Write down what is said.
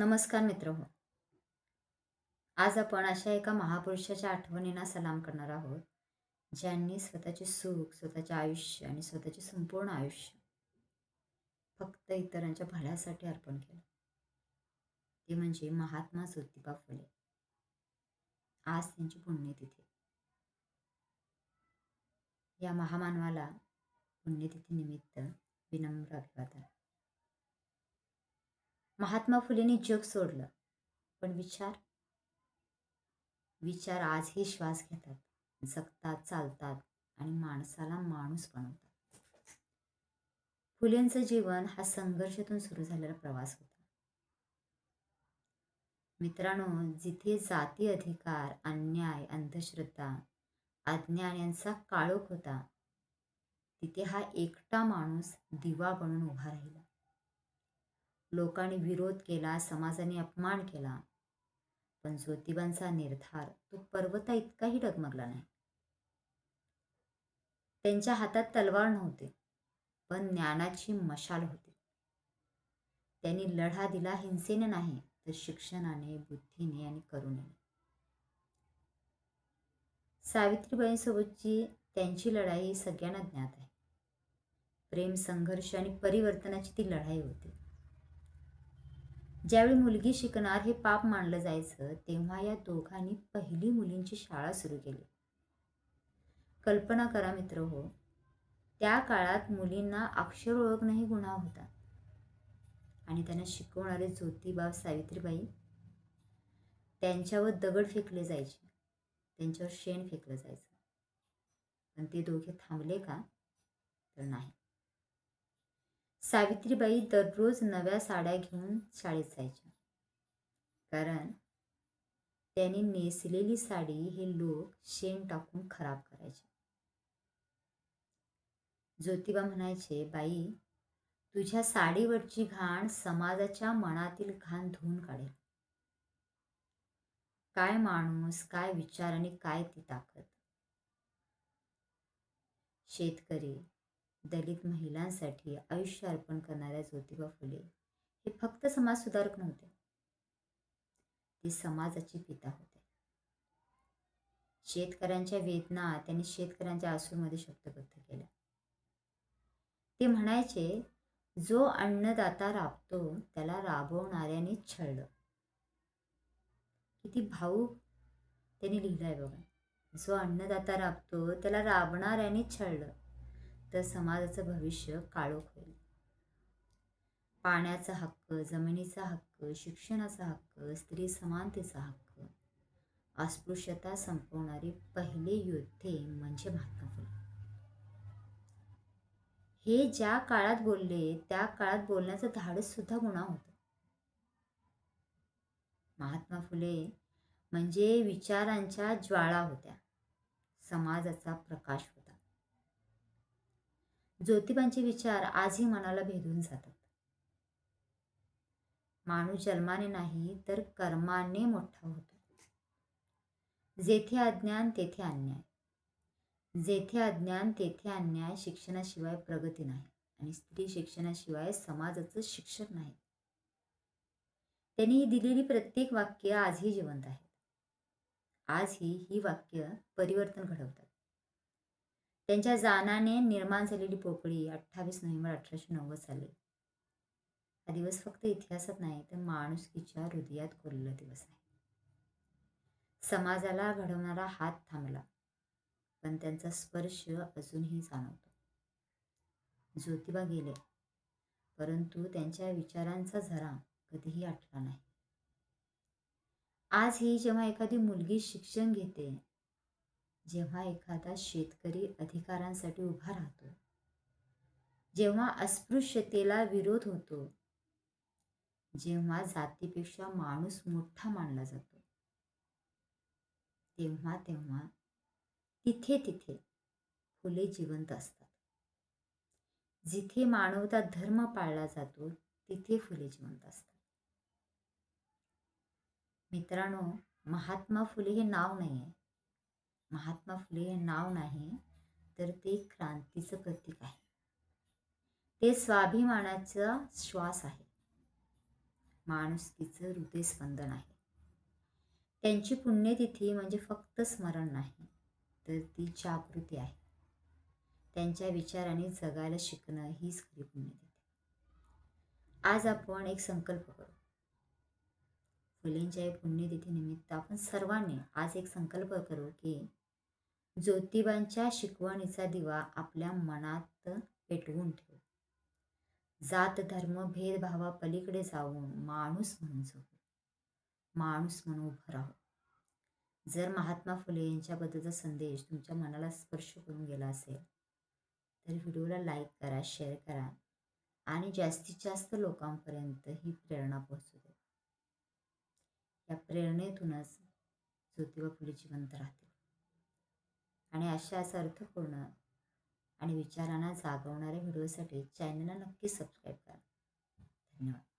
नमस्कार मित्र हो. आज आपण अशा एका महापुरुषाच्या आठवणींना सलाम करणार आहोत ज्यांनी स्वतःचे सुख स्वतःचे आयुष्य आणि स्वतःचे संपूर्ण आयुष्य फक्त इतरांच्या भल्यासाठी अर्पण केलं. ते म्हणजे महात्मा ज्योतिबा फुले. आज त्यांची पुण्यतिथी. या महामानवाला पुण्यतिथीनिमित्त विनम्र अभिवादन. महात्मा फुलेंनी जग सोडलं. पण विचार? विचार आजही श्वास घेतात. जगतात चालतात आणि माणसाला माणूस बनवतात. फुलेंचं जीवन हा संघर्षातून सुरू झालेला प्रवास होता. मित्रांनो जिथे जाती अधिकार अन्याय अंधश्रद्धा अज्ञान यांचा काळोख होता तिथे हा एकटा माणूस दिवा बनून उभा राहिला. लोकांनी विरोध केला समाजाने अपमान केला. पण ज्योतिबांचा निर्धार तो पर्वता इतकाही डगमगला नाही. त्यांच्या हातात तलवार नव्हते पण ज्ञानाची मशाल होती. त्यांनी लढा दिला हिंसेने नाही तर शिक्षणाने बुद्धीने आणि करुणेने. सावित्रीबाईंसोबतची त्यांची लढाई सगळ्यांना ज्ञात आहे. प्रेम संघर्ष आणि परिवर्तनाची ती लढाई होती. ज्यावेळी मुलगी शिकणार हे पाप मानलं जायचं तेव्हा या दोघांनी पहिली मुलींची शाळा सुरू केली. कल्पना करा मित्र हो त्या काळात मुलींना अक्षर ओळखणंही गुन्हा होता. आणि त्यांना शिकवणारे ज्योतिबा सावित्रीबाई त्यांच्यावर दगड फेकले जायचे त्यांच्यावर शेण फेकलं जायचं. पण ते दोघे थांबले का? तर नाही. सावित्रीबाई दररोज नव्या साड्या घेऊन शाळेत जायच्या. कारण त्यांनी नेसलेली साडी हे लोक शेण टाकून खराब करायचे. ज्योतिबा म्हणायचे बाई तुझ्या साडीवरची घाण समाजाच्या मनातील घाण धुवून काढेल. काय माणूस काय विचार आणि काय ती ताकद? शेतकरी दलित महिलांसाठी आयुष्य अर्पण करणाऱ्या ज्योतिबा फुले हे फक्त समाजसुधारक नव्हते. ते समाजाचे पिता होते. शेतकऱ्यांच्या वेदना त्यांनी शेतकऱ्यांच्या आसूमध्ये शब्दबद्ध केल्या. ते म्हणायचे जो अन्नदाता राबतो त्याला राबवणाऱ्याने छळलं. किती भाऊ त्यांनी लिहिलंय बघा. जो अन्नदाता राबतो त्याला राबणाऱ्याने छळलं. तर समाजाचं भविष्य काळोख होईल. पाण्याचा हक्क जमिनीचा हक्क शिक्षणाचा हक्क स्त्री समानतेचा हक्क अस्पृश्यता संपवणारे पहिले योद्धे म्हणजे महात्मा फुले. हे ज्या काळात बोलले त्या काळात बोलण्याचं धाडस सुद्धा गुन्हा होता. महात्मा फुले म्हणजे विचारांच्या ज्वाळा होत्या. समाजाचा प्रकाश होता. ज्योतिबांचे विचार आजही मनाला भेदून जातात. माणूस जन्माने नाही तर कर्माने मोठा होतो. जेथे अज्ञान तेथे अन्याय. जेथे अज्ञान तेथे अन्याय शिक्षणाशिवाय प्रगती नाही आणि स्त्री शिक्षणाशिवाय समाजाचं शिक्षण नाही. त्यांनी ही दिलेली प्रत्येक वाक्य आजही जिवंत आहेत आजही ही वाक्य परिवर्तन घडवतात. त्यांच्या जानाने निर्माण झालेली पोकळी अठ्ठावीस नोव्हेंबर अठराशे नव्वद साली. हा दिवस फक्त इतिहासात नाही तर माणुसकीच्या हृदयात कोरलेला दिवस आहे. समाजाला घडवणारा हात थांबला पण त्यांचा स्पर्श अजूनही जाणवतो. ज्योतिबा गेले परंतु त्यांच्या विचारांचा झरा कधीही आठला नाही. आजही जेव्हा एखादी मुलगी शिक्षण घेते जेव्हा एखादा शेतकरी अधिकारांसाठी उभा राहतो जेव्हा अस्पृश्यतेला विरोध होतो जेव्हा जातीपेक्षा माणूस मोठा मानला जातो तेव्हा तेव्हा तिथे तिथे फुले जिवंत असतात. जिथे मानवता धर्म पाळला जातो तिथे फुले जिवंत असतात. मित्रांनो महात्मा फुले हे नाव नाही आहे महात्मा फुले हे नाव नाही तर ते क्रांतीचं प्रतीक आहे. ते स्वाभिमानाचा श्वास आहे. माणुसकीचं हृदयस्पंदन आहे. त्यांची पुण्यतिथी म्हणजे फक्त स्मरण नाही तर ती जागृती आहे. त्यांच्या विचाराने जगायला शिकणं हीच खरी पुण्यतिथी आज आपण एक संकल्प करू. फुलेंच्या या पुण्यतिथीनिमित्त आपण सर्वांनी आज एक संकल्प करू की ज्योतिबांच्या शिकवणीचा दिवा आपल्या मनात पेटवून ठेव. जात धर्म भेदभावा पलीकडे जाऊन माणूस म्हणून जगू. माणूस म्हणून उभं राहू. जर महात्मा फुले यांच्याबद्दलचा संदेश तुमच्या मनाला स्पर्श करून गेला असेल तर व्हिडिओला लाईक करा शेअर करा आणि जास्तीत जास्त लोकांपर्यंत ही प्रेरणा पोहोचू द्या. या प्रेरणेतूनच ज्योतिबा फुले जिवंत राहतात आणि अशाच अर्थपूर्ण आणि विचारांना जागवणाऱ्या व्हिडिओसाठी चॅनलला नक्की सबस्क्राईब करा. धन्यवाद.